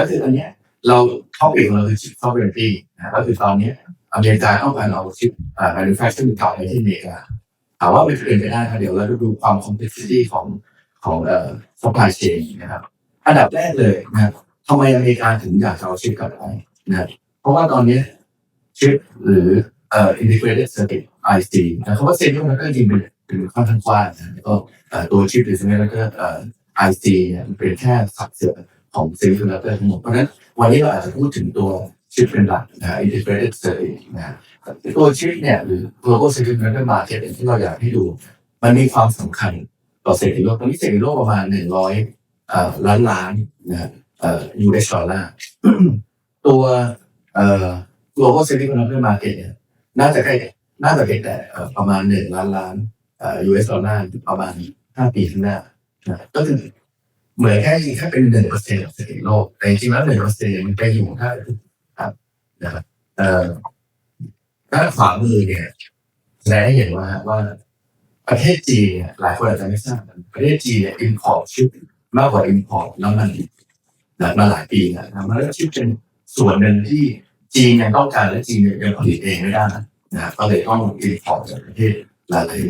ก็คืออันเนี้ยเราท็อปิกของเราคือชิป sovereignty นะก็คือตอนนี้อเมริกาต้องการเอาชิปอ่า manufacturing เก่าไปที่อเมริกาถามว่ามันเป็นไปได้ครับเดี๋ยวเราดูความ complexity ของของเอ่อ supply chain นะครับอันดับแรกเลยนะครับทำไมอเมริกาถึงอยากจะเอาชิปกลับไปนะเพราะว่าตอนนี้ชิปหรือเอ่อ integrated circuit IC นะคำว่า semiconductor จริงเป็นเป็นค่อนข้างกว้างนะแล้วก็ตัวชิปหรือ semiconductor เอ่อ IC เนี่ยมันเป็นแค่สัดส่วน ของ semiconductor ทั้งหมดเพราะฉะนั้นวันนี้เราอาจจะพูดถึงตัวชิปเป็นหลักนะ integrated circuit นะตัวชิปเนี่ยหรือ global semiconductor market ที่เราอยากให้ดู มันมีความสำคัญต่อเศรษฐกิจโลกตอนนี้เศรษฐกิจโลกประมาณหนึ่งร้อยล้านล้านนะเอ่อ US ดอลลาร์ตัวเอ่อ global semiconductor market เนี่ยน่าจะใกล้น่าจะเป็นแต่ประมาณหนึ่งล้านล้านเอ่อ US ดอลลาร์ประมาณห้าปีข้างหน้านะก็คือ เหมือนแค่แค่เป็นหนึ่งเปอร์เซ็นต์ของเศรษฐกิจโลกแต่จริงๆแล้วหนึ่งเปอร์เซ็นต์มันไปอยู่ถ้าครับนะครับเอ่อด้านขวามือเนี่ยแสดงให้เห็นว่าว่าประเทศจีนเนี่ยหลายคนอาจจะไม่ทราบประเทศจีนเนี่ย import ชิปมากกว่า import น้ำมันมาหลายปีแล้วนะแล้วชิปเป็นส่วนหนึ่งที่จีนยังต้องการและจีนยังผลิตเองไม่ได้นะก็เลยต้อง import จากประเทศหลาย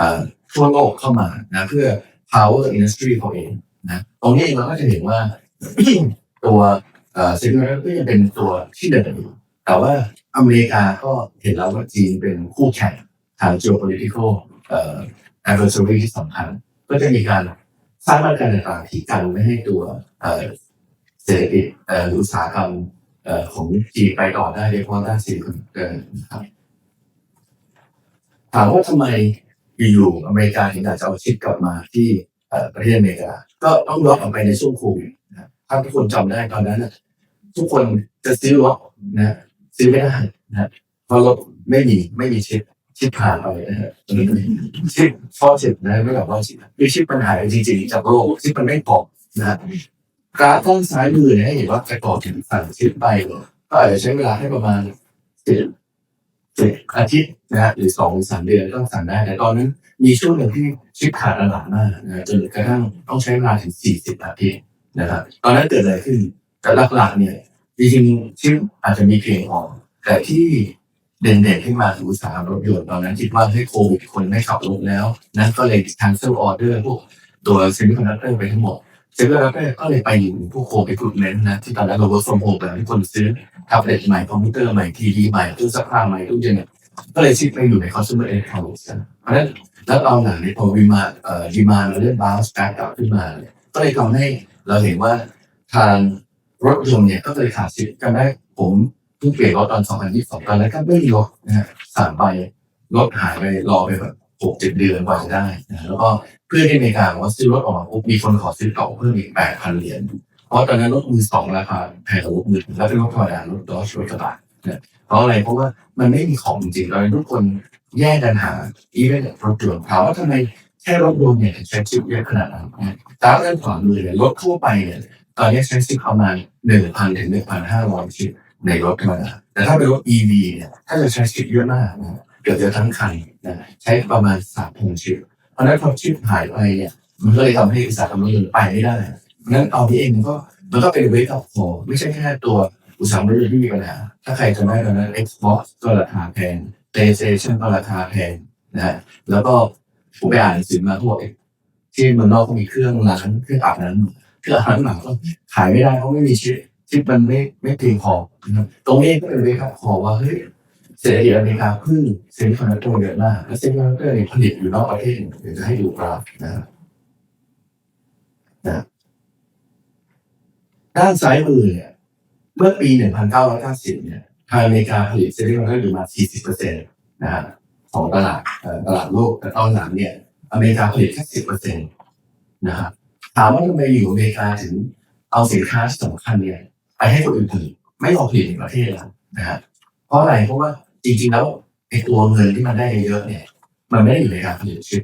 ๆทั่วโลกเข้ามานะเพื่อ power industry เขาเอง นะตรงนี้เราก็จะเห็นว่า ตัวเอ่อ semiconductor ก็ยังเป็นตัวที่เดินอยู่แต่ว่าอเมริกาก็เห็นแล้วว่าจีนเป็นคู่แข่งทาง geopolitical adversary ที่สำคัญ ก็จะมีการสร้างมาตรการต่างๆที่กันไม่ให้ตัวเศรษฐกิจหรืออุตสาหกรรมของจีนไปต่อได้โดยเฉพาะด้านซิลินเตอร์นะครับถามว่าทำไมอยู่ๆอเมริกาถึงอยากจะเอาชิปกลับมาที่ ประเทศอเมริกาก็ต้องย้อกลับไปในช่วงโควิดนะครับถ้าทุกคนจำได้ตอนนั้นน่ะทุกคนจะซื้อรถนะซื้อไม่ได้นะเพราะรถไม่มีไม่มีชิปชิปผ่านไปนะฮะชิปฟอชิปนะไม่แบบว่าชิปคือชิปปัญหาจริงๆจากโลกชิปมันไม่พอนะกราฟข้างซ้ายมือเนี่ยเห็นว่าแต่ก่อถึงสั่งชิปไปเลยก็อาจจะใช้เวลาให้ประมาณสิบสิบอาทิตย์นะฮะหรือสองสามเดือนก็สั่งได้แต่ตอนนั้น มีช่วงหนึ่งที่ชิปขาดตลาดมากนะจนกระทั่งต้องใช้เวลาถึงสี่สิบอาทิตย์นะครับ ตอนนั้นเกิดอะไรขึ้นแต่หลักๆเนี่ยจริงๆชิปอาจจะมีเพียงพอแต่ที่เด่นๆขึ้นมาคืออุตสาหกรรมรถยนต์ตอนนั้นคิดว่าให้โควิดคนไม่ขับรถแล้ว นั้นก็เลย cancel order พวกตัว semiconductor ไปทั้งหมด semiconductor ก็เลยไปอยู่พวก home equipment นะที่ตอนนั้นเรา work from home แต่ทุกคนซื้อแท็บเล็ตใหม่คอมพิวเตอร์ใหม่ทีวีใหม่ตู้ซักผ้าใหม่ตู้เย็นเนี่ย ก็เลยชิปไปอยู่ใน consumer electronics กันเพราะฉะนั้นแล้วตอนหลังเนี่ยพอวิมาเอ่อดีมาเราเริ่ม bounce back กลับขึ้นมาเนี่ยก็เลยทำให้เราเห็นว่าทางรถยนต์เนี่ยก็เลยขาดชิปกันได้ผมเพิ่งเปลี่ยนรถตอน 2022ตอนนั้นก็ไม่มีรถนะฮะสั่งไปรถหายไปรอไปแบบหกเจ็ดเดือนกว่าจะได้นะแล้วก็เพื่อนที่อเมริกาบอกว่าซื้อรถออกมาปุ๊บมีคนขอซื้อต่อเพิ่มอีกแปดพันเหรียญเพราะตอนนั้นรถมือสองราคาแพงกว่ารถมือถือแล้วเป็นรถธรรมดารถดอชรถกระบะ เนี่ยเพราะอะไรเพราะว่ามันไม่มีของจริงเราทุกคนแย่งกันหาอีเวนต์รถยนต์ถามว่าทำไมแค่รถยนต์เนี่ยใช้ชิปเยอะขนาดนั้นตามด้านขวามือเนี่ยรถทั่วไปเนี่ยตอนนี้ใช้ชิปประมาณหนึ่งพันถึงหนึ่งพันห้าร้อยชิปในรถธรรมดาแต่ถ้าเป็นรถ EV เนี่ยถ้าจะใช้ชิปเยอะมากนะเกือบจะทั้งคันนะใช้ประมาณสามพันชิปเพราะนั้นพอชิปหายไปเนี่ยมันก็เลยทำให้อุตสาหกรรมรถยนต์ไปไม่ได้นั้นตอนนี้เองมันก็มันก็เป็นเวกอัพโคไม่ใช่แค่ตัว อุตสาหกรรมที่มีปัญหา ถ้าใครจำได้ตอนนั้น Xbox ก็ราคาแพง PlayStation ก็ราคาแพงนะฮะแล้วก็ผมไปอ่านหนังสือมาพวที่เมืองนอกก็มีเครื่องล้างเครื่องอาบน้ำเครื่องอาบน้ำหนักก็ขายไม่ได้เพราะไม่มีชิปที่มันไม่ไม่เพียงพอนะครับตรงนี้ก็เป็นเวครับขอว่าเฮ้ยเศรษฐกิจอเมริกาพึ่งเซมิคอนดักเตอร์เยอะมากและเซมิคอนดักเตอร์เนี่ยผลิตอยู่นอกประเทศเดี๋ยวจะให้ดูกราฟนะครับนะด้านซ้ายมือเนี่ย เมื่อปี 1990 เนี่ยทางอเมริกาผลิตเซมิคอนดักเตอร์อยู่มา 40%นะฮะของตลาดตลาดโลกแต่ตอนหลังเนี่ย อเมริกาผลิตแค่ 10%นะครับถามว่าทำไมอยู่อเมริกาถึงเอาสินค้าที่สำคัญเนี่ยไปให้คนอื่นผลิตไม่ยอมผลิตในประเทศแล้วนะฮะเพราะอะไรเพราะว่าจริงๆแล้วไอ้ตัวเงินที่มันได้เยอะๆเนี่ย มันไม่ได้อยู่ในการผลิตชิป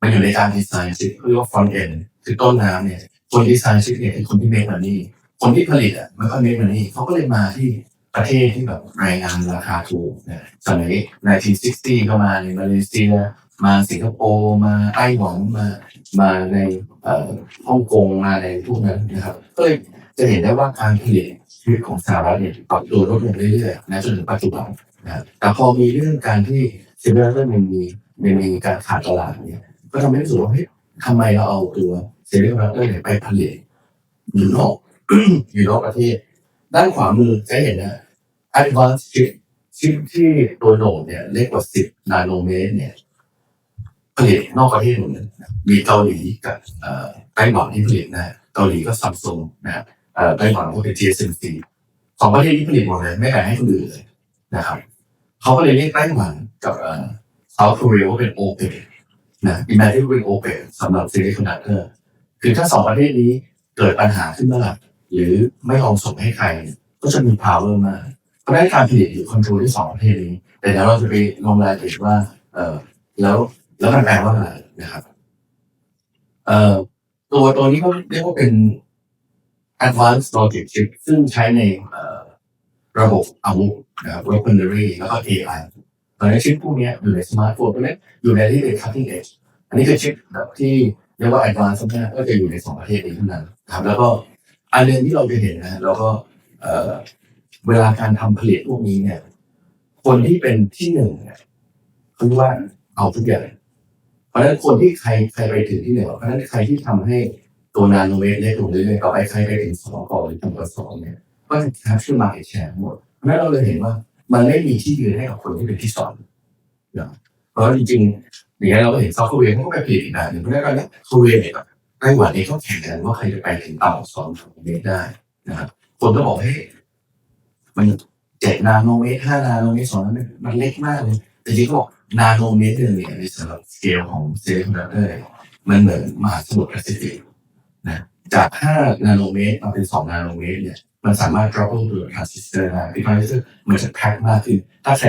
มันอยู่ในการดีไซน์ชิปเรียกว่า front end คือต้นน้ำเนี่ยคนดีไซน์ชิปเนี่ยคือคนที่เมคมันนี่ คนที่ผลิตอะมันก็เมคมันนี่เขาก็เลยมาที่ประเทศที่แบบรายงานราคาถูกนะสมัย1960 ก็มาในมาเลเซีย มาสิงคโปร์มาไต้หวันมามาในฮ่องกงมาในพวกนั้นนะครับ ก็เลยจะเห็นได้ว่าการผลิตชีวิตของสหรัฐเนี่ยปรับตัวลดลงเรื่อยๆนะจนถึงปัจจุบันนะครับแต่พอมีเรื่องการที่เซเบอร์เริ่มมีมีมีการขาดตลาดเนี่ยก็ทำให้รู้สึกว่าเฮ้ยทำไมเราเอาตัวเซเบอร์เนี่ยไปผลิตอยู่นอก อยู่นอกประเทศ ด้านขวามือจะเห็นนะ advanced chip ชิปที่ตัวโหนดเนี่ยเล็กกว่า10นาโนเมตรเนี่ยผลิตนอกประเทศหมดเลยมีเกาหลีกับไต้หวันที่ผลิตนะเกาหลีก็ซัมซุงนะไต้หวันก็เป็น TSMC สองประเทศที่ผลิตหมดเลยไม่แบ่งให้คนอื่นเลยนะครับเขาก็เลยเรียกไต้หวันกับเอ่อ South Korea ว่าเป็น OPEC นะอีแมที่เป็น OPEC สำหรับซีรีส์คอนดักเตอร์คือถ้าสองประเทศนี้เกิดปัญหาขึ้นเมื่อไหร่ หรือไม่ยอมส่งให้ใคร ก็จะมี power มากเพราะฉะนั้นการผลิตอยู่คอนโทรลที่สองประเทศนี้แต่เดี๋ยวเราจะไปลงรายละเอียดว่าเออแล้วแล้วมันแปลว่าอะไรนะครับเอ่อตัวตัวนี้ก็เรียกว่าเป็น advanced logic chip ซึ่งใช้ในระบบอาวุธนะครับ weaponry แล้วก็ AI ตอนนี้ชิปพวกนี้อยู่ในสมาร์ทโฟนพวกนี้อยู่ในที่เป็น cutting edge อันนี้คือชิปแบบที่เรียกว่า advanced มากก็จะอยู่ในสองประเทศนี้เท่านั้นครับแล้วก็ อันหนึงที่เราจะเห็นนะแล้วก็เอ่อเวลาการทำผลิตพวกนี้เนี่ย คนที่เป็นที่หนึ่งเนี่ยเขาว่าเอาทุกอย่างเพราะฉะนั้นคนที่ใครใครไปถึงที่หนึ่งเพราะฉะนั้นใครที่ทำให้ตัวนาโนเมตรเล็กลงเรื่อยๆต่อไปใครไปถึงสองก่อนหรือต่ำกว่าสองเนี่ยก็จะแคปชื่อมาแชร์หมดเพราะนั้นเราเลยเห็นว่า มันไม่มีที่ยืนให้กับคนที่เป็นที่สองนะเพราะจริงๆอย่างนี้เราก็เห็นเซาท์เวียเขาก็ไปผลิตอีกแบบหนึ่งเพราะฉะนั้นตอนนี้เซาท์เวียเนี่ย ไต้หวันเองเขาแข่งกันว่าใครจะไปถึงต่ำกว่าสองเมตรได้นะครับคนก็บอกเฮ้ยมันเจ็ดนาโนเมตรห้านาโนเมตรสองนาโนมันเล็กมากเลย แต่จริงก็บอกนาโนเมตรหนึ่งเนี่ยในสำหรับสเกลของเซมิคอนดักเตอร์มันเหมือนมหาสมุทรแปซิฟิกนะจากห้านาโนเมตรมาเป็นสองนาโนเมตรเนี่ยมันสามารถ drop ลงตัวทรานซิสเตอร์ได้ที่ทรานซิสเตอร์มันจะแพ็คมากขึ้น ถ้าใคร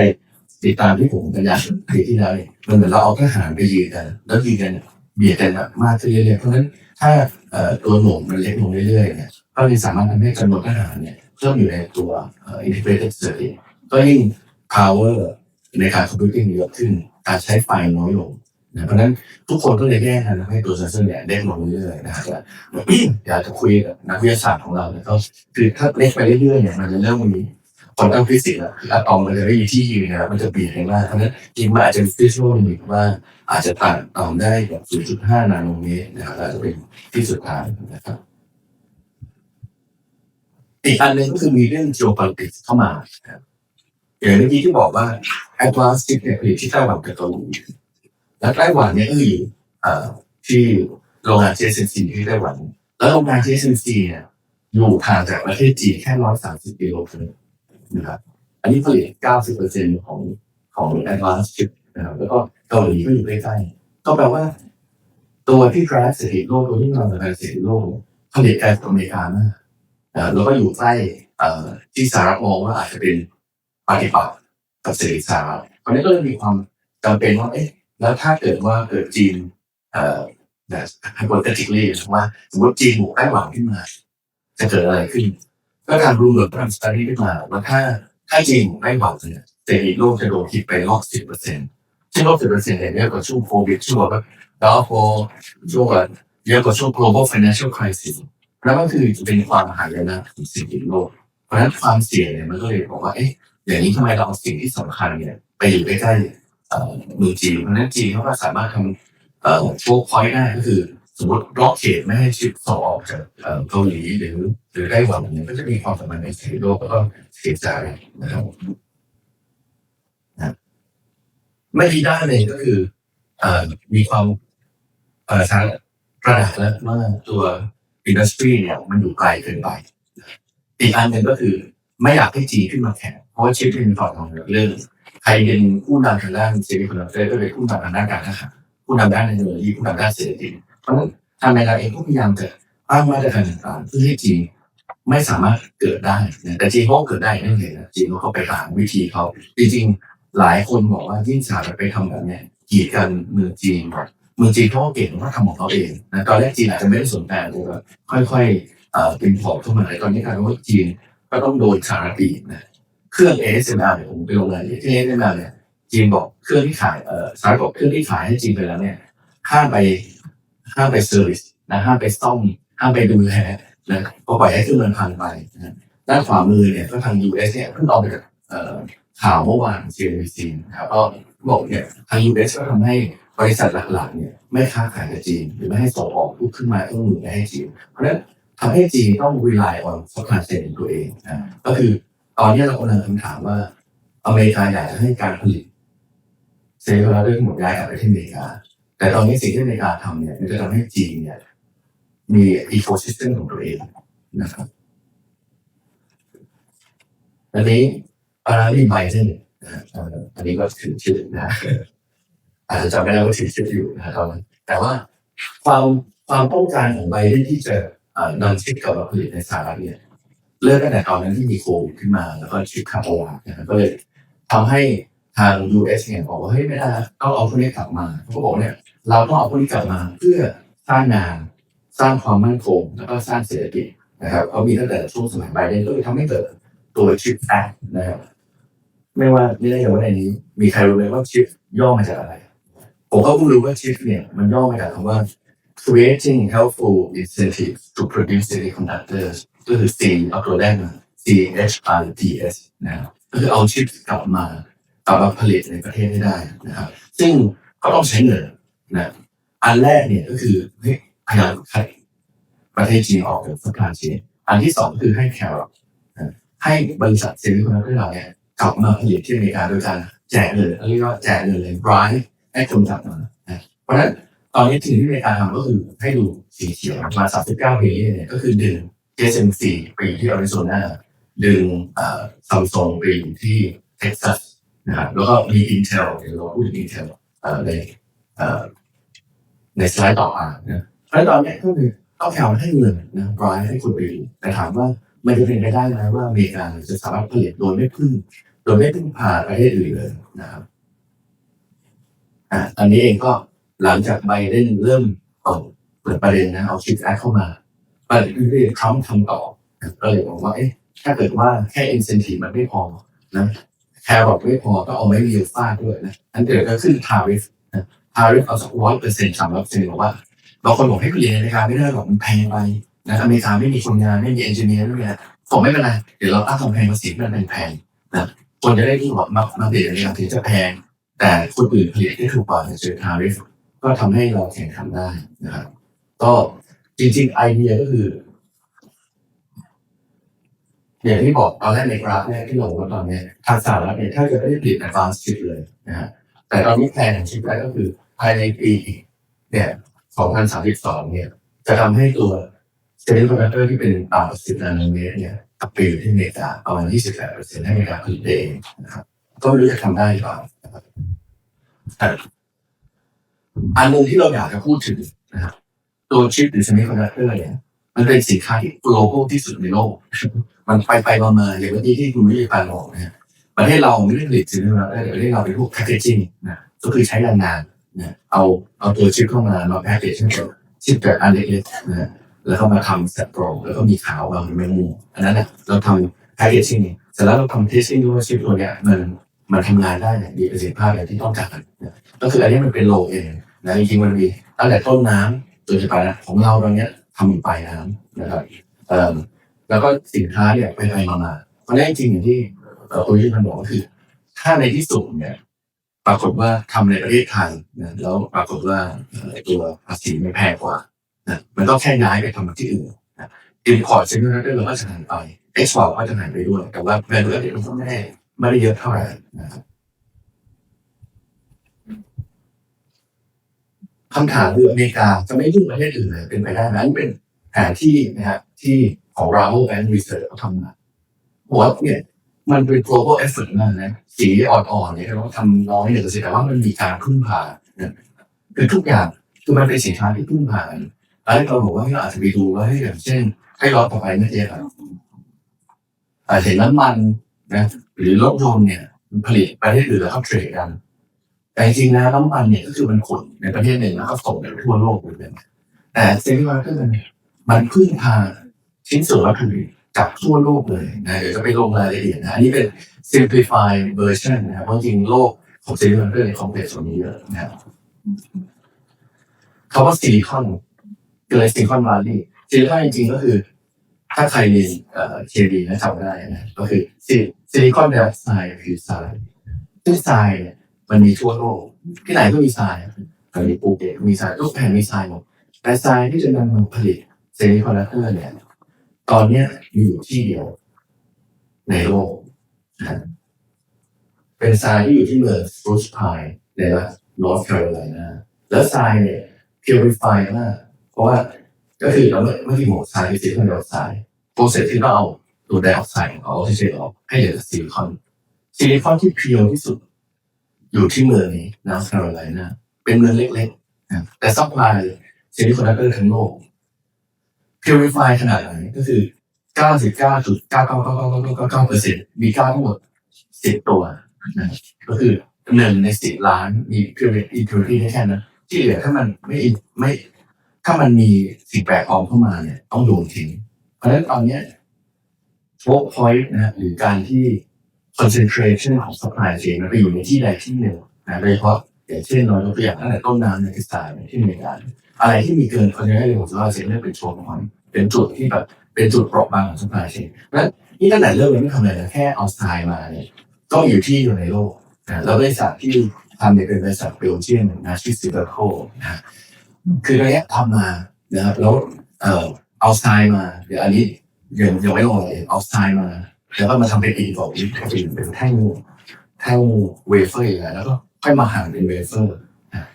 ติดตามที่ผมบรรยายปีที่แล้วเนี่ยมันเหมือนเราเอาทหารไปยืนกัน แล้วยืนกันเบียดกันแบบมากขึ้นเรื่อยๆเพราะฉะนั้น ถ้าตัวหน่วงมันเล็กลงเรื่อยๆเนี่ยก็เลยสามารถทำให้จำหนวนทหารเนี่ยเพิ่มอยู่ในตัวอ่อ integrated circuit ก็ยิ่ง power ในการ computing เยอะขึ้น การใช้ไฟน้อยลงนะเพราะฉะนั้นทุกคนก็เลยแยกกันทำให้ตัวเซนเซอร์เนี่ยเล็กลงเรื่อยๆนะครับอยากจะคุยกับนักวิทยาศาสตร์ของเราเนี่ยก็คือถ้าเล็กไปเรื่อยๆเนี่ยมันจะเริ่มมี ควอนตัมฟิสิกส์อะคืออะตอมมันจะไม่มีที่ยืนนะครับมันจะเบียดกันมากเพราะนั้นจริงมันอาจจะฟิสิกส์ลิมิตว่าอาจจะต่างต่อได้แบบ0.5 นาโนเมตรนะครับอาจจะเป็นที่สุดท้ายนะครับอีกอันหนึ่งก็คือมีเรื่อง geopolitics เข้ามาครับอย่างเมื่อกี้ที่บอกว่า advanced chip เนี่ยผลิตที่ไต้หวันกับเกาหลีแล้วไต้หวันเนี่ยก็อยู่ที่โรงงาน TSMC ที่ไต้หวัน แล้วโรงงาน TSMC เนี่ยอยู่ห่างจากประเทศจีนแค่ร้อยสามสิบกิโลเมตร นะครับอันนี้ผลิตเก้าสิบเปอร์เซ็นต์ของของ advanced chip นะครับแล้วก็เกาหลีก็อยู่ใกล้ๆก็แปลว่า ตัวที่ drive เศรษฐกิจโลกตัวที่นำไปเศรษฐกิจโลกผลิตไกลจากอเมริกามากแล้วก็อยู่ใกล้ที่สหรัฐมองว่าอาจจะเป็นปฏิปักษ์กับเศรษฐกิจสหรัฐตอนนี้ก็เลยมีความจำเป็นว่าเอ๊ะแล้วถ้าเกิดว่าเกิดจีนเอ่อแบบ hypothetically ว่าสมมติจีนบุกไต้หวันขึ้นมา จะเกิดอะไรขึ้น ก็การรูมเบิร์กทำสตาร์ดี้ขึ้นมาว่าถ้าถ้าจีนบุกไต้หวันเนี่ยเศรษฐกิจโลกจะโดนคิดไปลอกสิบเปอร์เซ็นต์ซึ่งลอกสิบเปอร์เซ็นต์เนี่ยกว่าช่วงโควิดช่วงแบบแล้วพอช่วงแบบเยอะกว่าช่วง global financial crisis แล้วก็คือจะเป็นความหายนะของเศรษฐกิจโลก เพราะฉะนั้นความเสี่ยงเนี่ยมันก็เลยบอกว่า เอ๊ะอย่างนี้ทำไมเราเอาสิ่งที่สำคัญเนี่ยไปอยู่ใกล้ๆมือจีนเพราะฉะนั้นจีนเขาก็สามารถทำเอ่อโชว์พอยต์ได้ก็คือ สมมติบล็อกเขตไม่ให้ชิปส่งออกจากเกาหลีหรือหรือไต้หวันเนี่ยก็จะมีความสำคัญในเศรษฐกิจโลกแล้วก็เสียใจนะครับนะไม่ดีด้านหนึ่งก็คืออมีความเอ่อทางกระดาษแล้วว่าตัวอินดัสทรีเนี่ยมันอยู่ไกลเกินไปอีกอันหนึ่งก็คือไม่อยากให้จีนขึ้นมาแข่งเพราะว่าชิปเป็นฝั่งของเรื่องใครเป็นผู้นำทางด้านเซมิคอนดักเตอร์ก็เป็นผู้นำทางด้านการทหารผู้นำด้านเทคโนโลยีผู้นำด้านเศรษฐกิจ เพราะฉะนั้นทางอเมริกาเองก็พยายามจะตั้งมาตรการต่างๆเพื่อให้จีนไม่สามารถเกิดได้นะแต่จีนก็เกิดได้นั่นเองนะจีนเขาไปหาวิธีเขาจริงๆหลายคนบอกว่ายิ่งสหรัฐไปทำแบบเนี้ยกีดกันเมืองจีนเมืองจีนเขาเก่งเขาทำของเขาเองนะตอนแรกจีนอาจจะไม่ได้สนใจแต่ว่าค่อยๆเอ่อเป็นพอร์ตเข้ามาในตอนนี้กลายเป็นว่าจีนก็ต้องโดนสหรัฐบีบนะเครื่อง ASMR เนี่ยผมไปลงรายละเอียดที่ ASMR เนี่ยจีนบอกเครื่องที่ขายเอ่อสหรัฐบอกเครื่องที่ขายให้จีนไปแล้วเนี่ยห้ามไป ห้ามไปเซอร์วิสนะห้ามไปซ่อมห้ามไปดูแลนะก็ปล่อยให้เครื่องมันพังไปนะด้านขวามือเนี่ยก็ทาง US เนี่ยเพิ่งออกมาจากเอ่อข่าวเมื่อวาน CNBC นะครับก็บอกเนี่ยทาง US ก็ทำให้บริษัทหลักๆเนี่ยไม่ค้าขายกับจีน หรือไม่ให้ส่งออกพูดขึ้นมาเครื่องมือไปให้จีน เพราะฉะนั้นทำให้จีนต้อง rely on supply chain ตัวเองนะก็คือตอนนี้เรากำลังคำถามว่าอเมริกาอยากจะให้การผลิตเซลล์เรื่องหมดย้ายกลับไปที่อเมริกา แต่ตอนนี้สิ่งที่อเมริกาทำเนี่ยมันจะทำให้จีนเนี่ย มีอีโคซิสเต็มของตัวเองนะครับอันนี้อาราลีไบเดนนะฮะเอ่ออันนี้ก็ถือชื่อนะอาจจะจำไม่ได้ว่าถือชื่ออยู่นะตอนนั้นแต่ว่าความความต้องการของไบเดนที่จะเอ่อนำชิปกลับมาผลิตในสหรัฐเนี่ยเริ่มตั้งแต่ตอนนั้นที่มีโควิดขึ้นมา แล้วก็ชิปขาดตลาดนะครับก็เลยทำให้ทาง US เนี่ยบอกว่าเฮ้ยไม่ได้นะต้องเอาพวกนี้กลับมาเขาบอกเนี่ย เราต้องเอาพวกนี้กลับมาเพื่อสร้างงานสร้างความมั่นคงแล้วก็สร้างเศรษฐกิจนะครับเขามีตั้งแต่ช่วงสมัยไบเดนก็เลยทำให้เกิดตัวชิปแอคนะครับไม่ว่าไม่ได้อย่างว่าในนี้ มีใครรู้ไหมว่าชิปย่อมาจากอะไร ผมก็เพิ่งรู้ว่าชิปเนี่ยมันย่อมาจากคำว่า creating helpful incentives to produce semiconductors ก็คือ C เอาตัวแรกมา C H R T S นะครับก็คือเอาชิปกลับมากลับมาผลิตในประเทศให้ได้นะครับ ซึ่งก็ต้องใช้เงิน นะอันแรกเนี่ยก็คือพยายามให้ประเทศจีนออกจากสปายเชนอันที่สองคือให้แคลรอทนะให้บริษัทเซมิคอนดักเตอร์เหล่านี้กลับมาผลิตที่อเมริกาโดยการแจกเงินเรียกว่าแจกเงินเลยบรายให้คนกลับมานะเพราะฉะนั้นตอนนี้สิ่งที่อเมริกาทำก็คือให้ดูสีเขียวมา39ปีเนี่ยก็คือดึง TSMC ไปอยู่ที่อาริโซนาดึงซัมซุงไปอยู่ที่เท็กซัสนะครับแล้วก็มี Intel เดี๋ยวเราพูดถึง Intel เอ่อใน ในสไลด์ต่อมานะเพราะฉะนั้นตอนนี้ก็คือต้องแถวให้เงินนะร้ายให้คนไปดูแต่ถามว่ามันจะเป็นไปได้ไหมว่าอเมริกาจะสามารถผลิตโดยไม่พึ่งโดยไม่พึ่งพาประเทศอื่นเลยนะครับอะอันนี้เองก็หลังจากไบเดนเริ่มเปิดประเด็นนะเอาชิปแอคเข้ามาประเด็นที่ทรัมป์ทำต่อก็เลยบอกว่าเอ๊ะถ้าเกิดว่าแค่อินเซนティมันไม่พอนะแครอทไม่พอก็เอาไม่มีฟาดด้วยนะอันเกิดก็ขึ้นทาริฟนะ ทาริฟเอาสักร้อยเปอร์เซ็นต์สามร้อยเปอร์เซ็นต์บอกว่าบางคนบอกให้ผลิตในอเมริกาไม่ได้หรอกมันแพงไปนะอเมริกาไม่มีคนงานไม่มีเอนจิเนียร์ไม่มีอะไรผมไม่เป็นไรเดี๋ยวเราตั้งกำแพงภาษีมันแพงนะคนจะได้รู้ว่ามามาผลิตในอเมริกาถึงจะแพง แต่คนอื่นผลิตได้ถูกกว่าเนี่ยเจอทาริฟก็ทำให้เราแข่งขันได้นะครับก็จริงๆไอเดียก็คืออย่างที่บอกตอนแรกในกราฟเนี่ยที่เราบอกว่าตอนเนี้ยทางสหรัฐเนี่ยถ้าจะไม่ได้ผลิต advanced chip เลยนะฮะแต่ตอนนี้แพลนของชิปได้ก็คือ ภายในปีเนี่ย2032เนี่ย จะทำให้ตัวเซมิคอนดักเตอร์ที่เป็นต่ำกว่า10นาโนเมตรเนี่ยกับไปอยู่ที่อเมริกาประมาณ28%ให้อเมริกาผลิตเองนะครับก็ไม่รู้จะทำได้หรือเปล่านะครับแต่อันนึงที่เราอยากจะพูดถึงนะครับตัวชิปหรือเซมิคอนดักเตอร์เนี่ยมันเป็นสินค้าที่ global ที่สุดในโลก มันไปไปมามาอย่างเมื่อกี้ที่คุณวิทยาการบอกนะประเทศเราไม่ได้ผลิตเซมินดักเตอร์ประเทศเราเป็นพวกแพคเกจิ้งนะก็คือใช้แรงงาน นะเอาเอาตัวชิปเข้ามามาแพคเกจให้เป็นชิปแบบอันเล็กๆนะแล้วก็มาทำเสร็จโปรแล้วก็มีขาววางอยู่ในมุมอันนั้นนะเราทำแพคเกจิ้งเสร็จแล้วเราทำเทสติ้งด้วยชิปตัวเนี้ยมันมันทำงานได้เนี่ยมีประสิทธิภาพอย่างที่ต้องการนะก็คืออันนี้มันเป็นโลเองนะจริงๆมันมีตั้งแต่ต้นน้ำจนจะไปนะของเราตอนเนี้ยทำปลายน้ำนะครับเอ่อแล้วก็สินค้าเนี่ยไปไปมามาเพราะนั้นจริงอย่างที่เอ่อคุณยิ่งพันบอกก็คือ ถ้าในที่สุดเนี่ย ปรากฏว่าทำในประเทศไทยนะแล้วปรากฏว่าตัวภาษีไม่แพงกว่านะมันก็แค่ย้ายไปทำที่อื่นนะอินพอร์ตซิงเกิลเเราก็จะหายไปเอ็กซ์พอร์ตก็จะหายไปด้วยแต่ว่าแวลูเอมันก็ไม่ได้ไม่ได้เยอะเท่าไหร่นะครับคำถามคืออเมริกาจะไม่ยุ่งประเทศอื่นเลยเป็นไปได้ไหมอันนเป็นแผนที่นะครับที่ของ Ravel and Research เขาทำมาบอกว่าเนี่ย มันเป็น global effort นั่นนะสีอ่อนๆเนี่ยเราทำน้อยเนี่ยแต่ว่ามันมีการพึ่งพาคือทุกอย่างคือมันเป็นสินค้าที่พึ่งพากันแล้วเราบอกว่าเราอาจจะไปดูว่าให้อย่างเช่น ให้รอต่อไปนะเจ๊ครับอาจจะน้ำมันนะหรือรถยนต์เนี่ยผลิตประเทศอื่นแล้วเขาเทรดกัน แต่จริงๆนะน้ำมันเนี่ยก็คือมันขนในประเทศหนึ่งแล้วก็ส่งไปทั่วโลกเลยเป็นแต่เซมิคอนดักเตอร์เนี่ยมันพึ่งพาชิ้นส่วนวัตถุดิบ จากทั่วโลกเลยนะเดี๋ยวจะไปลงรายละเอียดนะนนี้เป็น simplified version นะครับเพราะจริงโลกของซิลิคอนเรื่องในคอมเพล็กซ์ตรงนี้เยอะนะครับคำว่าซิลิคอนคืออะไรซิลิคอนวาลีซิลิคอนจริงๆก็คือ ถ้าใครเรียนเอ่อเคดีนะจำได้นะก็คือซิซิลิคอนไดออกไซด์คือทรายซึ่งทรายเนี่ยมันมีทั่วโลกที่ไหนก็มีทรายตอนนี้ปูเก็ตมีทรายทุกแห่งมีทรายหมดแต่ทรายที่จะนำมาผลิตซิลิคอนดักเตอร์เนี่ย ตอนเนี้ยมีอยู่ที่เดียวในโลกนะเป็นทรายที่อยู่ที่เมืองสปรูซพายในรัฐนอร์ทแคโรไลนาแล้วทรายเนี่ยพิวริฟายมากเพราะว่าก็คือเราไม่ไม่มีหมดทรายคือซิลิคอนไดออกไซด์โปรเซสที่เราเอาตัวไดออกไซด์เอาออกซิเจนออกให้เหลือซิลิคอนซิลิคอนที่เพียวที่สุด อยู่ที่เมืองนี้นอร์ทแคโรไลนาเป็นเมืองเล็กๆแต่ซัพพลายซิลิคอนดักเตอร์ทั้งโลก purify ขนาดไหนก็คือ 99.9999999เปอร์เซ็นต์มีก้าทั้งหมด 10 ตัวนะก็คือหนึ่งในสิบล้านมี purity purity ได้แค่นั้นที่เหลือถ้ามันไม่ไม่ ถ้ามันมีสิ่งแปลกปลอมเข้ามาเนี่ย ต้องโดนทิ้ง เพราะฉะนั้นตอนเนี้โฟกพอยต์นะฮะหรือการที่ concentration ของ supply chain มันไปอยู่ในที่ใดที่หนึ่งนะโดยเฉพาะ อย่างเช่นเรายกตัวอย่างตั้งแต่ต้นน้ำในอิสราเอลที่อเมริกาอะไรที่มีเกิน concentration ของ supply chain เนี่ยเป็นโชว์ของเป็นจุดที่แบบเป็นจุดเปราะบางของ supply chain เพราะฉะนั้นนี่ตั้งแต่เริ่มยังไม่ทำอะไรนะแค่เอาทรายมาเนี่ยก็อยู่ที่อยู่ในโลกนะแล้วบริษัทที่ทำเนี่ยเป็นบริษัทเบลเจียนนะชื่อซิเบอร์โคนะคือระยะทำมานะครับแล้วเอ่อเอาทรายมาเดี๋ยวอันนี้ยังยังไม่ลงเลยเอาทรายมาแล้วก็มาทำเป็นอินกรอบอินเป็นเป็นแท่งแท่งเวเฟอร์อย่างเงี้ยแล้วก็ ค่อยมาหั่นเป็นเวเฟอร์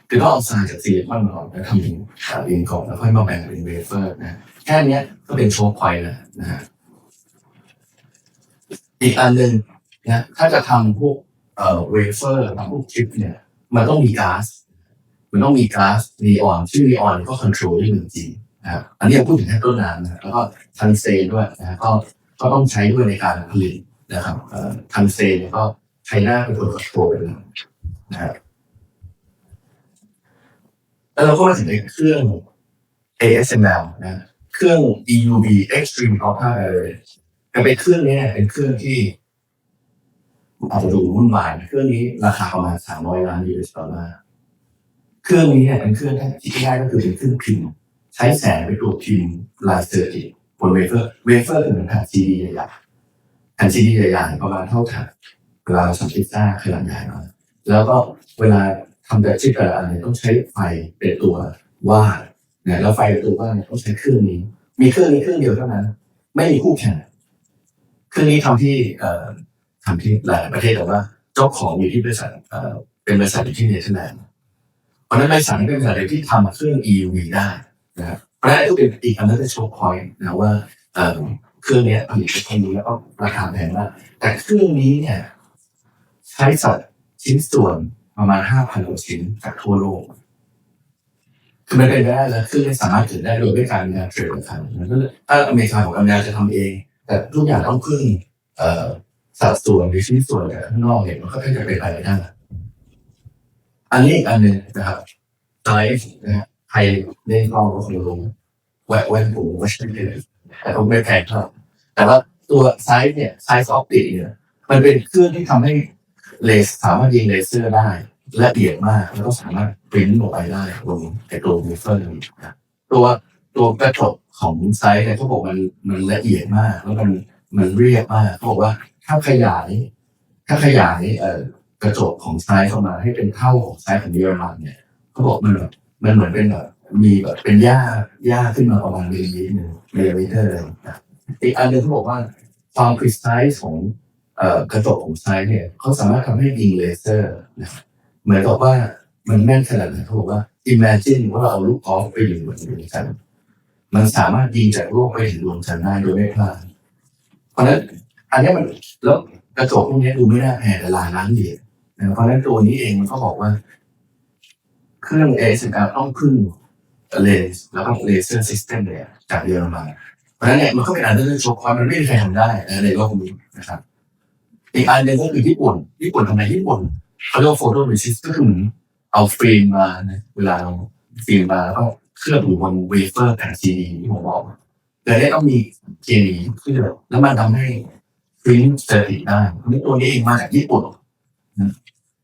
คือต้องเอาทรายจากซิลิคอนมาก่อนแล้วทำเป็นเอ่ออินกรอบแล้วค่อยมาแบ่งเป็นเวเฟอร์นะแค่นี้ก็เป็นโชว์ควายแล้วนะฮะอีกอันหนึ่งนะถ้าจะทำพวกเอ่อเวเฟอร์ทำพวกชิปเนี่ย มันต้องมีก๊าซมันต้องมีก๊าซนีออนชื่อนีออนก็คอนโทรลด้วยหนึ่งจีนะครับอันนี้พูดถึงแค่ต้นน้ำนะแล้วก็ทันเซนด้วยนะก็ก็ต้องใช้ด้วยในการผลิตนะครับเอ่อทันเซนก็ใช้หน้าเป็นคนคอนโทรล นะครับแล้วเราก็มาถึงในเครื่อง ASML นะเครื่อง EUV Extreme Ultra Violet แต่เป็นเครื่องนี้เป็นเครื่องที่อาจจะดูวุ่นวายเครื่องนี้ราคาประมาณสามร้อยล้าน US ดอลลาร์เครื่องนี้เนี่ยเป็นเครื่องที่ง่ายก็คือเป็นเครื่องพิมพ์ ใช้แสงไปตรวจพิมพ์ลายเซอร์กิตบนเวเฟอร์เวเฟอร์คือเหมือนแผ่นซีดีใหญ่ๆแผ่นซีดีใหญ่ๆประมาณเท่าถาดเวลาเราทำพิซซ่าขนาดใหญ่มา แล้วก็เวลาทำแต่ชิปแต่ละอันเนี่ยต้องใช้ไฟเป็นตัววาดนี่ยแล้วไฟเป็นตัววาดเนี่ยต้องใช้เครื่องนี้ มีเครื่องนี้เครื่องเดียวเท่านั้น ไม่มีคู่แข่งเครื่องนี้ทำที่เอ่อทำที่หลายประเทศแต่ว่า เจ้าของอยู่ที่บริษัทเอ่อเป็นบริษัทอยู่ที่เนเธอร์แลนด์เพราะนั้นบริษัทเป็นบริษัทเดียวที่ทำเครื่อง EUV ได้นะครับเพราะนั้นก็เป็นอีกอันนึงที่โชว์พอยต์นะว่าเอ่อเครื่องนี้ผลิตเป็นนี้แล้วก็ราคาแพงมากแต่เครื่องนี้เนี่ย ใช้สัด ชิ้นส่วนประมาณห้าพันกว่าชิ้นจากทั่วโลกคือมันเป็นไปได้แล้วเครื่องนี้สามารถเกิดได้โดยไม่การมีการเทรดราคามันก็ถ้าอเมริกาของอเมริกาจะทำเอง แต่ทุกอย่างต้องพึ่งเอ่อสัดส่วนหรือชิ้นส่วนจากข้างนอกเนี่ยมันก็แค่จะเป็นไปไม่ได้อันนี้อีกอันหนึ่งนะครับไซส์นะฮะใครเล่นกล้องก็คงรู้แหวกแว่นผมไม่ใช่เลยแต่ผมไม่แพงเท่าแต่ว่าตัวไซส์เนี่ยไซส์ออปติกเนี่ยมันเป็นเครื่องที่ทำให้ เลสสามารถยิงเลเซอร์ได้ละเอียดมาก แล้วก็สามารถปริ้นออกไปได้บนไอตัวมูฟเฟอร์นะตัวตัวกระจกของไซส์เนี่ยเขาบอกมันมันละเอียดมาก แล้วมันมันเรียบมากเขาบอกว่าถ้าขยาย ถ้าขยายเอ่อกระจกของไซส์เข้ามาให้เป็นเท่าของไซส์ของเยอรมันเนี่ยเขาบอกมันแบบมันเหมือนเป็นแบบมีแบบเป็นหญ้าหญ้าขึ้นมาประมาณมิลลิเมตรหนึ่งมิลลิเมตรเลยอีกอันหนึงเขาบอกว่าความ precise ของ กระจกของไซส์เนี่ยเขาสามารถทำให้ยิงเลเซอร์นะครับเหมือนกับว่ามันแม่นขนาดไหนเขาบอกว่า imagine ว่าเราเอาลูกกอล์ฟไปยิงบนดวงจันทร์มันสามารถยิงจากโลกไปถึงดวงจันทร์ได้โดยไม่พลาดเพราะฉะนั้นอันนี้มันแล้วกระจกพวกนี้ดูไม่น่าแพงแต่หลายล้านเหรียญนะเพราะฉะนั้นตัวนี้เองมันก็บอกว่า เครื่อง ASML ต้องพึ่งเลนส์แล้วก็เลเซอร์ซิสเต็มเนี่ยจากเยอรมันเพราะฉะนั้นเนี่ยมันก็เป็นอันเรื่องโชว์ความมันไม่มีใครทำได้ในโลกนี้นะครับ อีกอันหนึ่งก็คือญี่ปุ่น ญี่ปุ่นทำไมญี่ปุ่นเขาเรียกว่าโฟโตเรซิสก็คือเหมือนเอาฟิล์มมานะเวลาเราฟิล์มมาแล้วก็เคลือบอยู่บนเวเฟอร์แผ่นซีดีที่ผมบอกแต่ได้ต้องมีเคมีเคลือบแล้วมันทำให้ฟิล์มสเตติได้นี่ตัวนี้เองมาจากญี่ปุ่นนะ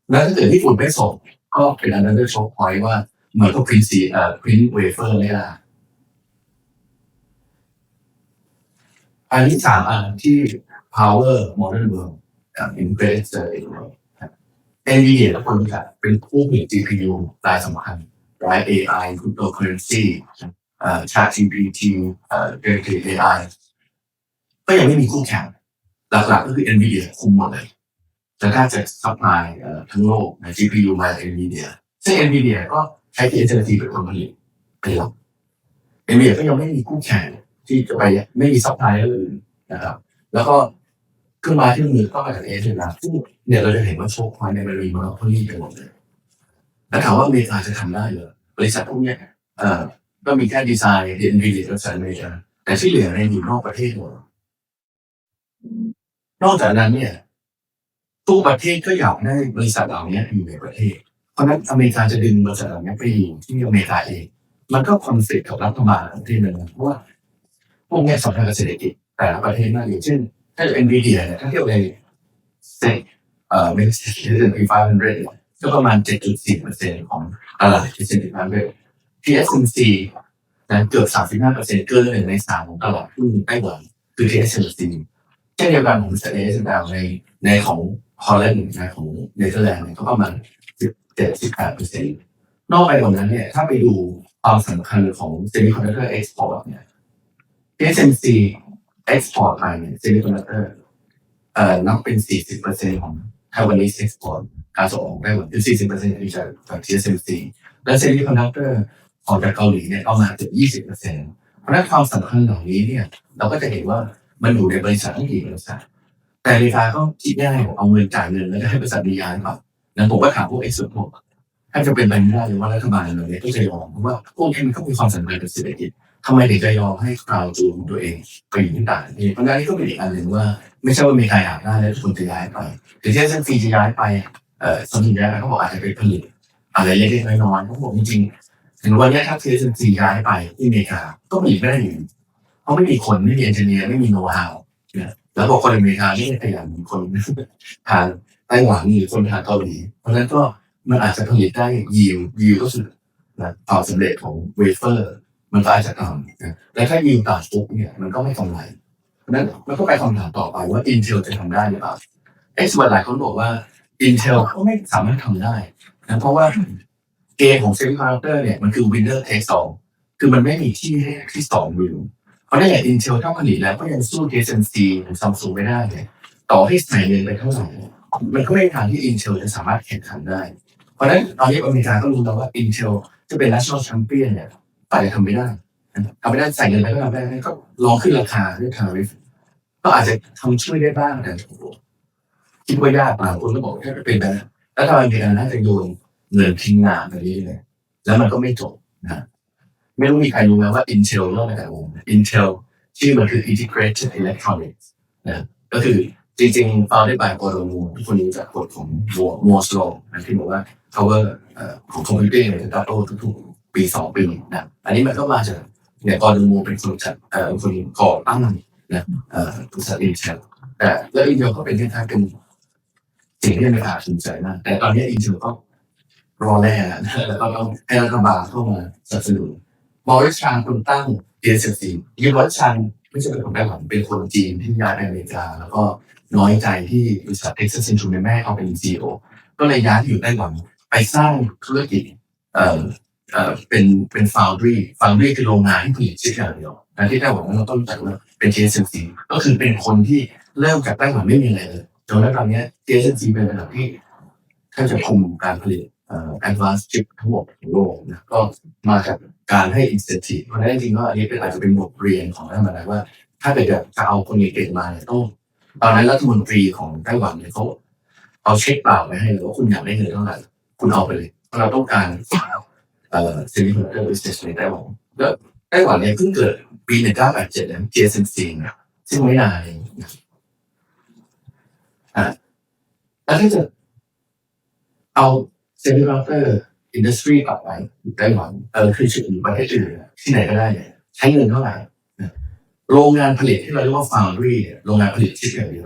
แล้วถ้าเกิดญี่ปุ่นไม่ส่งก็เป็นอันนั้นด้วยโชว์พอยต์ว่าเหมันก็พิมพ์สีเอ่อพิมพ์เวเฟอร์ไม่ได้อันที่สามอันที่ power modern world กับ impress เจอ NVIDIA ทุกคนรู้จักเป็นผู้ผลิต GPU รายสำคัญราย AI cryptocurrency เอ่อ ChatGPT เอ่อ generative AI ก็ยังไม่มีคู่แข่งหลักๆก็คือ NVIDIA คุมหมดเลยแต่ถ้าจะซัพพลายทั้งโลกใน GPU มาจาก NVIDIA ซึ่ง NVIDIA ก็ใช้ TSMC เป็นคนผลิตเป็นหลัก NVIDIA ก็ยังไม่มีคู่แข่งที่จะไปไม่มีซัพพลายอื่นนะครับ แล้วก็ เครื่องไม้ที่มือก็มาจากเอเชียนะซึ่งเนี่ยเราจะเห็นว่าโชคพอยในมันมีมาพอลี่ไปหมดเลยแล้วถามว่าอเมริกาจะทำได้เหรอบริษัทพวกเนี้ยเอ่อก็มีแค่ดีไซน์เอ็นวีดีบริษัทอเมริกาแต่ที่เหลือเนี่ยอยู่นอกประเทศหมดนอกจากนั้นเนี่ยตู้ประเทศก็อยากได้บริษัทเหล่านี้อยู่ในประเทศ เพราะนั้นอเมริกาจะดึงบริษัทเหล่านี้ไปอยู่ที่อเมริกาเอง มันก็คอนฟ lict กับรัฐบาลประเทศนั้นเพราะว่าพวกเนี้ยสำคัญกับเศรษฐกิจแต่ละประเทศมากอย่างเช่น ถ้าจะ NVIDIA เนี่ยถ้าเทียบในเซ็กเอ่อไม่ใช่ S&P 500เนี่ยก็ประมาณ 7.4%ของตลาด S&P 500 TSMC นั้นเกือบ35%เซ็นต์เกินหนึ่งในสามของตลาดหุ้นไต้หวันคือ TSMC เช่นเดียวกันของ SML ในในของฮอลแลนด์ในของเนเธอร์แลนด์เนี่ยก็ประมาณ17-18%นอกไปกว่านั้นเนี่ยถ้าไปดูความสำคัญของ Semiconductor Export เนี่ย TSMC export ไปเนี่ย Semiconductor เอ่อนับเป็น40%ของ Taiwanese export การส่งออกไต้หวันคือ40%ที่จะจาก TSMC และ Semiconductor ออกจากเกาหลีเนี่ยประมาณเกือบ20%เพราะนั้นความสำคัญเหล่านี้เนี่ย เราก็จะเห็นว่ามันอยู่ในบริษัททั้งกี่บริษัทแต่อเมริกาก็คิดง่ายเอาเงินจ่ายเงินแล้วก็ให้บริษัทมียานแบบนั้นผมก็ถามพวกเอ็กซ์พวกถ้าจะเป็นไปไม่ได้เลยว่ารัฐบาลเราเนี่ยก็จะยอมเพราะว่าพวกนี้มันก็มีความสำคัญกับเศรษฐกิจ ทำไมถึงจะยอมให้คราวจูนตัวเองไปอยู่ที่ต่างประเทศเพราะฉะนั้นนี่ก็เป็นอีกอันหนึ่งว่า ไม่ใช่ว่ามีใครอยากได้แล้วทุกคนจะย้ายไปถึงที่เส้นฟรีจะย้ายไปเอ่อสมุนย้ายเขาบอกอาจจะไปผลิตอะไรเล็กๆน้อยๆเขาบอกจริงๆถึงวันนี้ถ้า TSMC ย้ายไปที่อเมริกาก็ผลิตไม่ได้อยู่เพราะไม่มีคนไม่มีเอนจิเนียร์ไม่มีโน้ตฮาวแล้วบอกคนอเมริกาไม่ได้ขยันเหมือนคนทางไต้หวันหรือคนทางเกาหลีเพราะฉะนั้นก็มันอาจจะผลิตได้ยิวยิวก็คือนะความสำเร็จของเวเฟอร์ มันก็อาจจะต่ำและถ้ายิวต่ำปุ๊บเนี่ยมันก็ไม่กำไรเพราะนั้นมันก็ไปคำถามต่อไปว่า Intel จะทำได้หรือเปล่าเอ็กซ์หลายคนบอกว่า Intel ก็ไม่สามารถทำได้นะเพราะว่าเกมของเซมิคอนดักเตอร์เนี่ยมันคือ winner take สองคือมันไม่มีที่ให้ที่สองวิวเพราะนั่นแหละ Intel ถ้าผลิตแล้วก็ยังสู้ TSMC หรือ Samsung ไม่ได้เลยต่อให้ใส่เงินไปเท่าไหร่มันก็ไม่มีทางที่ Intel จะสามารถแข่งขันได้ เพราะฉะนั้นตอนนี้อเมริกาก็รู้แล้วว่า Intel จะเป็น national champion เนี่ย ไปทำไม่ได้ทำไม่ได้ใส่เงินไปก็ทำไม่ได้ก็ลองขึ้นราคาด้วย tariff ก็อาจจะทำช่วยได้บ้างแต่คิดว่ายากมากคนก็บอกแค่เป็นไปแล้วแล้วทำไมอเมริการน่าจะโยนเงินทิ้งน้ำไปเรื่อยๆแล้วมันก็ไม่จบนะไม่รู้มีใครรู้ไหมว่า Intel เริ่มมาจากวง Intel ชื่อมันคือ Integrated Electronics นะก็คือจริงๆ founded by Gordon Moore ทุกคนรู้จักกฎของ Moore Moore's Law นะที่บอกว่า power ของคอมพิวเตอร์เนี่ยจะ double ทุกๆ ปีสองปีนะอันนี้มันก็มาจากเนี่ย Gordon Moore เป็นคนจัดเอ่อคนก่อตั้งนะเอ่อบริษัท Intel แต่แล้ว Intel ก็เป็นคล้ายๆเป็นสิ่งที่อเมริกาสนใจมากแต่ตอนนี้ Intel ก็รอแน่แล้วแล้วก็ต้องให้รัฐบาลเข้ามาสนับสนุนมอริสชางคนตั้ง TSMC ยืนวัดชางไม่ใช่เป็นคนไต้หวันเป็นคนจีนที่ย้ายไปอเมริกา แล้วก็น้อยใจที่บริษัท Texas Instruments แม่เขาเป็น CEO ก็เลยย้ายที่อยู่ไต้หวันไปสร้างธุรกิจเอ่อ เอ่อเป็นเป็น foundry foundry คือโรงงานที่ผลิตชิปอย่างเดียวนะที่ไต้หวันเราต้องรู้จักว่าเป็น TSMC ก็คือเป็นคนที่เริ่มจากไต้หวันไม่มีอะไรเลยจนแล้วตอนนี้ย TSMC เป็นระดับที่แทบจะคุมการผลิตเอ่อ advanced chip ทั้งหมดของโลกนะก็มาจากการให้ incentive เพราะฉะนั้นจริงๆก็อันนี้เป็นอาจจะเป็นบทเรียนของรัฐบาว่า ถ้าเกิดจะเอาคนเก่งมาเนี่ยต้องตอนนั้นรัฐมนตรีของไต้หวันเนี่ยเขาเอาเช็คเปล่าไปให้เลยว่าคุณอยากได้เงินเท่าไหร่คุณเอาไปเลยเราต้องการ เอ่อ semiconductor business ในไต้หวันแล้วไต้หวันเนี่ยเพิ่งเกิดปี1987เนี่ย TSMC นะซึ่งไม่นานอะแล้วถ้าจะเอา semiconductor อินดัสทรีกลับไปไต้หวันเออคือชื่อประเทศอื่นที่ไหนก็ได้เนี่ยใช้เงินเท่าไหร่โรงงานผลิตที่เราเรียกว่า foundry เนี่โรงงานผลิตชิปอย่างเดียว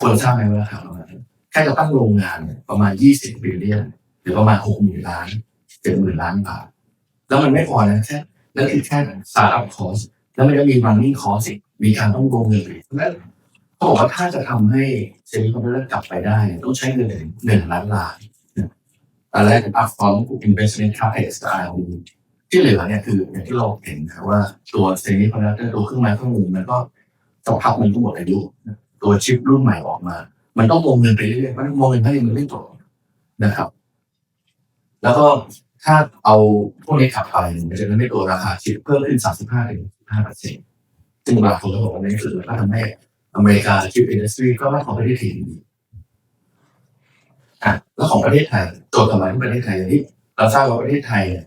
คนทราบไหมว่าราคาประมาณแค่จะตั้งโรงงานประมาณ20บิลเลียนหรือประมาณ6หมื่นล้าน เจ็ดหมื่นล้านบาท แล้วมันไม่พอนะแค่นั่นคือแค่สตาร์ทอัพคอสแล้วมันจะมี running cost อีกมีการต้องลงเงินอีกนั้นเขาบอกว่าถ้าจะทำให้เซมิคอนดักเตอร์กลับไปได้ ต้องใช้เงินหนึ่งล้านล้านอันแรกเป็น upfront investment capex กับ R&D ที่เหลือเนี่ยคืออย่างที่เราเห็นนะว่าตัวเซมิคอนดักเตอร์ตัวเครื่องไม้เครื่องมือมันก็สภาพมันก็หมดอายุตัวชิปรุ่นใหม่ออกมา มันต้องลงเงินไปเรื่อยๆมันลงเงินให้มันไม่จบนะครับ แล้วก็ ถ้าเอาพวกนี้ขับไปมันจะทำให้ตัวราคาชิปเพิ่มขึ้น 35ถึง5เปอร์เซ็นต์ซึ่งบางคนก็บอกว่านี่คือก็ทำให้อเมริกาชิปอินดัสทรีก็ไม่ของประเทศไทยดีอะแล้วของประเทศไทยตัวกำไรที่ประเทศไทยอย่างที่เราทราบว่าประเทศไทยเนี่ย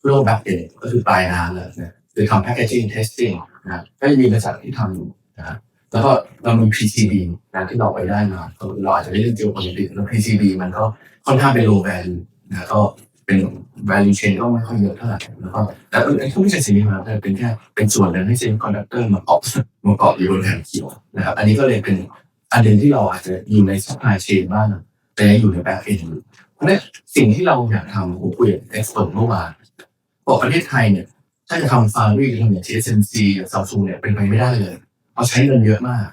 เรื่องแบ็กเอนก็คือปลายน้ำเลยนะคือทำ packaging testing นะก็มีบริษัทที่ทำอยู่นะแล้วก็เรามี PCB นะที่เราไปได้มาเราอาจจะไม่เรื่อง geopolitics แล้ว PCB มันก็ค่อนข้างเป็น low value นะก็เป็น value chain ก็ไม่ค่อยเยอะเท่าไหร่แล้วก็แต่เออไอ้ที่ไม่ใช่สิ่งนี้มาแต่เป็นแค่เป็นส่วนหนึ่งให้ semiconductor มาเกาะมาเกาะอยู่บนแผ่นเขียวนะครับอันนี้ก็เลยเป็นอันเด่นที่เราอาจจะอยู่ใน supply chain บ้างแต่อยู่ใน back end อยู่เพราะนั้นสิ่งที่เราอยากทำผมคุยกับ expert เมื่อวานบอกประเทศไทยเนี่ย ถ้าจะทำ foundry ทำอย่าง TSMC กับ Samsung เนี่ยเป็นไปไม่ได้เลยเอาใช้เงินเยอะมาก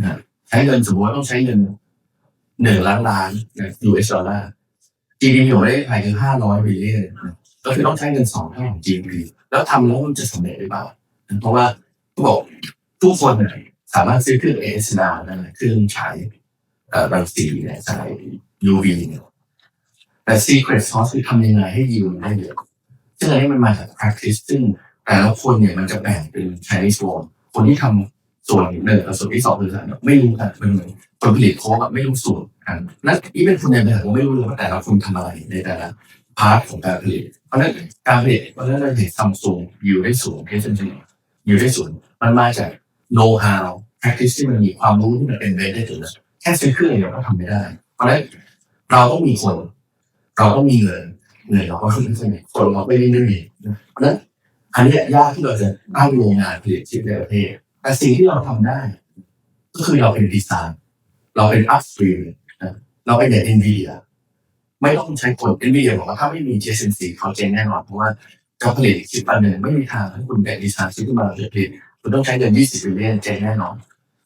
นะใช้เงินสมมติว่าต้องใช้เงินหนึ่งล้านล้าน US ดอลลาร์ GDP ของประเทศไทยคือห้าร้อยบิลเลียนก็คือต้องใช้เงินสองเท่าของ GDP แล้วทำแล้วมันจะสำเร็จหรือเปล่า เพราะว่าเขาบอกทุกคนเนี่ยสามารถซื้อเครื่อง AS ได้นะเครื่องฉายเอ่อรังสีเนี่ยฉาย UV เนี่ยแต่ secret sauce คือทำยังไงให้ยิวได้เยอะซึ่งอันนี้มันมาจาก practice ซึ่งแต่ละคนเนี่ยมันจะแบ่งเป็น Chinese wall คนที่ทำ ส่วนหนึ่งกับส่วนที่สองคืออะไรไม่รู้กันมันเหมือนคนผลิตโค้กอะไม่รู้สูตรกันนั่นอีเป็นคนในบริษัทก็ไม่รู้เลยว่าแต่ละคนทำอะไรในแต่ละพาร์ทของการผลิต เพราะนั้นการผลิตเพราะนั้นเราเห็นซัมซุงอยู่ได้สูงเทสเซนอยู่ได้สูงมันมาจาก know how practice ที่มันมีความรู้ที่มันเป็นเบสได้ถึงแล้วแค่ซื้อเครื่องเดียวก็ทำไม่ได้ เพราะนั้นเราต้องมีคน เราต้องมีเงินเงินเราก็ไม่ใช่คนเราไม่ได้ไม่มีนเพราะนั้นอันนี้ยยากที่เราจะตั้งโรงงานผลิตชิปในประเทศ แต่สิ่งที่เราทำได้ ก็คือเราเป็นดีไซน์เราเป็น upstream นะเราเป็นอย่าง NVIDIA ไม่ต้องใช้คน NVIDIA บอกว่าถ้าไม่มี TSMC เขาเจงแน่นอนเพราะว่ากาผลิตชิปอันหนึ่งไม่มีทางให้คุณเป็นดีไซน์ชิปขึ้นมาแล้วผลิตคุณต้องใช้เงิน20บิลเลียนเจงแน่นอน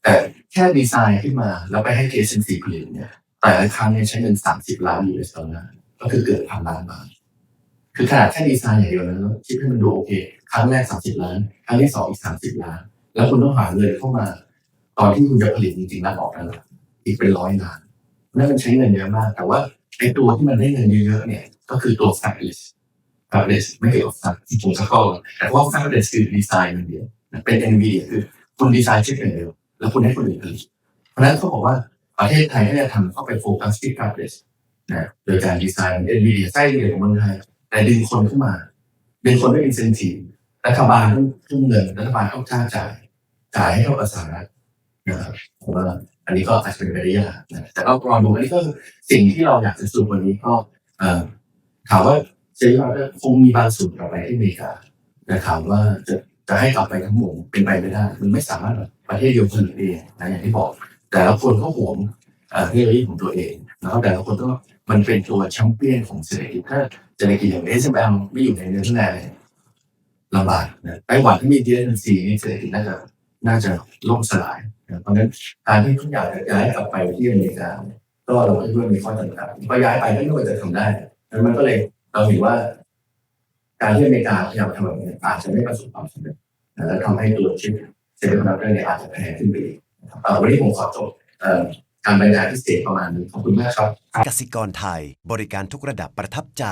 แต่แค่ดีไซน์ขึ้นมาแล้วไปให้ TSMC ผลิตเนี่ยแต่ละครั้งเนี่ยใช้เงิน30ล้าน US ดอลลาร์ก็คือเกิดพันล้านบาทคือขนาดแค่ดีไซน์อย่างเดียวแล้วคิดให้มันดูโอเค ครั้งแรก30ล้าน ครั้งที่สองอีก30ล้าน แล้วคุณต้องหาเงินเข้ามา ตอนที่คุณจะผลิตจริงๆแล้วออกนั่นแหละอีกเป็นร้อยล้านนั่นมันใช้เงินเยอะมาก แต่ว่าไอ้ตัวที่มันได้เงินเยอะๆเนี่ย ก็คือตัว fabless fabless ไม่เกี่ยวกับ fab ผมจะเข้าแต่ว่า fabless คือดีไซน์อย่างเดียวนเป็น NVIDIA คือคุณดีไซน์ชิปอย่างเดียวแล้วคุณให้คนอื่นผลิตเพราะนั้นเขาบอกว่าประเทศไทยถ้าจะทำเข้าไปโฟกัสที่ fabless นะโดยการดีไซน์ NVIDIA ไส้เดียวของเมืองไทยแต่ดึงคนเข้ามาดึงคนด้วย incentive รัฐบาลต้องทุ่มเงินรัฐบาลต้องจ้างจ่ายจ่ายให้เท่ากับสหรัฐนะครับผมว่าอันนี้ก็อาจจะเป็นไปได้ยากนะแต่ก็ลองดูอันนี้ก็คือสิ่งที่เราอยากจะสรุปวันนี้ก็ถามว่าเจ๊ว่าคงมีบางส่วนกลับไปที่อเมริกาแต่ถามว่าจะจะให้กลับไปทั้งหมดเป็นไปไม่ได้มันไม่สามารถประเทศเดียวผลิตเองนะอย่างที่บอก แต่ละคนก็หวงเอ่อเทคโนโลยีของตัวเองแล้วแต่ละคนก็มันเป็นตัวแชมเปี้ยนของเศรษฐกิจถ้าเศรษฐกิจอย่าง SML ไม่อยู่ในเนื้อแร่ ลำบากนะไต้หวันที่มี TSMC นี่เศรษฐกิจน่าจะน่าจะล่มสลายนะเพราะฉะนั้นการที่ทุกอย่างจะย้ายกลับไปที่อเมริกาก็เราให้ด้วยมีข้อจำกัดพอย้ายไปก็ไม่ควรจะทำได้แล้วมันก็เลยเราเห็นว่า การที่อเมริกาพยายามทำแบบนี้อาจจะไม่ประสบความสำเร็จและทำให้ตัวชิปเซมิคอนดักเตอร์เนี่ยอาจจะแพงขึ้นไปอีกนะครับเอ่อวันนี้ผมขอจบการบรรยายพิเศษประมาณนี้ขอบคุณมากครับกสิกรไทย บริการทุกระดับประทับใจ